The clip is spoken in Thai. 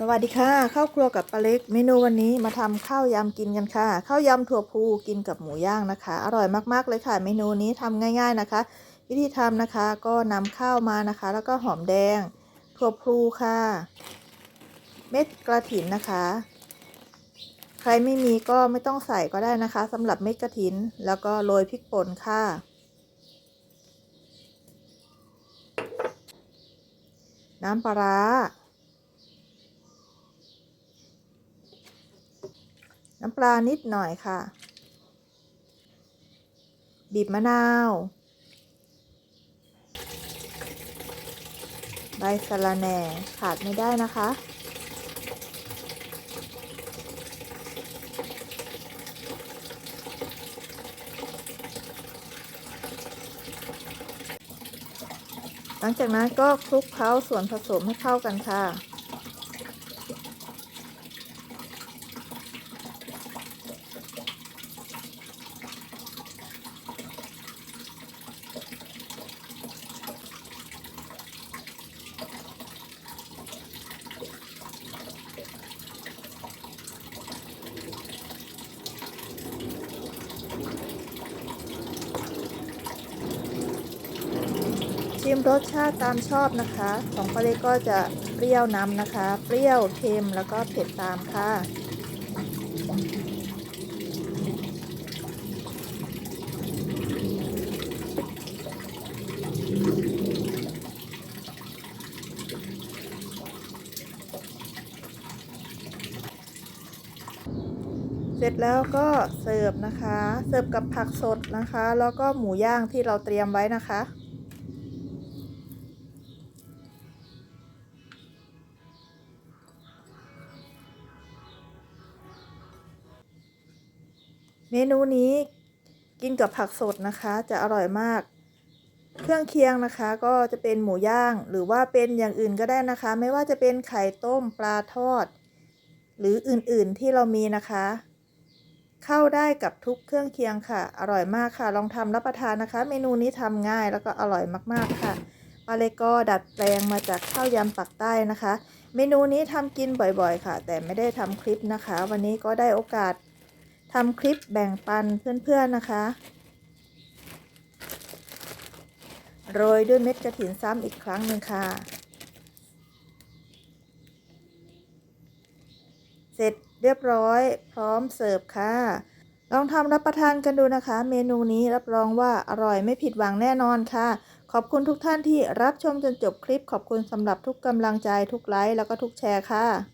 สวัสดีค่ะข้าวครัวกับปลาเล็ก เมนูวันนี้มาทำข้าวยำกินกันค่ะข้าวยำถั่วพูกินกับหมูย่างนะคะ อร่อยมากๆเลยค่ะ เมนูนี้ทำง่าย ๆนะคะ วิธีทำนะคะก็นำข้าวมานะคะ แล้วก็หอมแดง ถั่วพูค่ะ เม็ดกระถินนะคะ ใครไม่มีก็ไม่ต้องใส่ก็ได้นะคะสำหรับเม็ดกระถิน แล้วก็โรยพริกป่นค่ะน้ำปลาร้า น้ำปลานิดหน่อยค่ะ บีบมะนาว ใบสะระแหน่ขาดไม่ได้นะคะ หลังจากนั้นก็คลุกเคล้าส่วนผสมให้เข้ากันค่ะ ชิมรสชาติตามชอบนะคะ ของปลาเล็กก็จะเปรี้ยวนำนะคะ เปรี้ยวเค็มแล้วก็เผ็ดตามค่ะเสร็จแล้วก็เสิร์ฟนะคะ เสิร์ฟกับผักสดนะคะ แล้วก็หมูย่างที่เราเตรียมไว้นะคะ เมนูนี้กินกับผักสดนะคะ จะอร่อยมาก เครื่องเคียงนะคะ ก็จะเป็นหมูย่าง หรือว่าเป็นอย่างอื่นก็ได้นะคะ ไม่ว่าจะเป็นไข่ต้มปลาทอด หรืออื่นๆที่เรามีนะคะ เข้าได้กับทุกเครื่องเคียงค่ะ อร่อยมากค่ะ ลองทำรับประทานนะคะ เมนูนี้ทำง่ายแล้วก็อร่อยมากๆค่ะปาเลก็ดัดแปลงมาจากข้าวยำปักใต้นะคะ เมนูนี้ทำกินบ่อยๆ ค่ะ แต่ไม่ได้ทำคลิปนะคะ วันนี้ก็ได้โอกาส ทำคลิปแบ่งปันเพื่อนๆนะคะ โรยด้วยเม็ดกระถินซ้ำอีกครั้งหนึ่งค่ะ เสร็จเรียบร้อยพร้อมเสิร์ฟค่ะ ลองทำรับประทานกันดูนะคะ เมนูนี้รับรองว่าอร่อยไม่ผิดหวังแน่นอนค่ะ ขอบคุณทุกท่านที่รับชมจนจบคลิป ขอบคุณสำหรับทุกกำลังใจทุกไลค์แล้วก็ทุกแชร์ค่ะ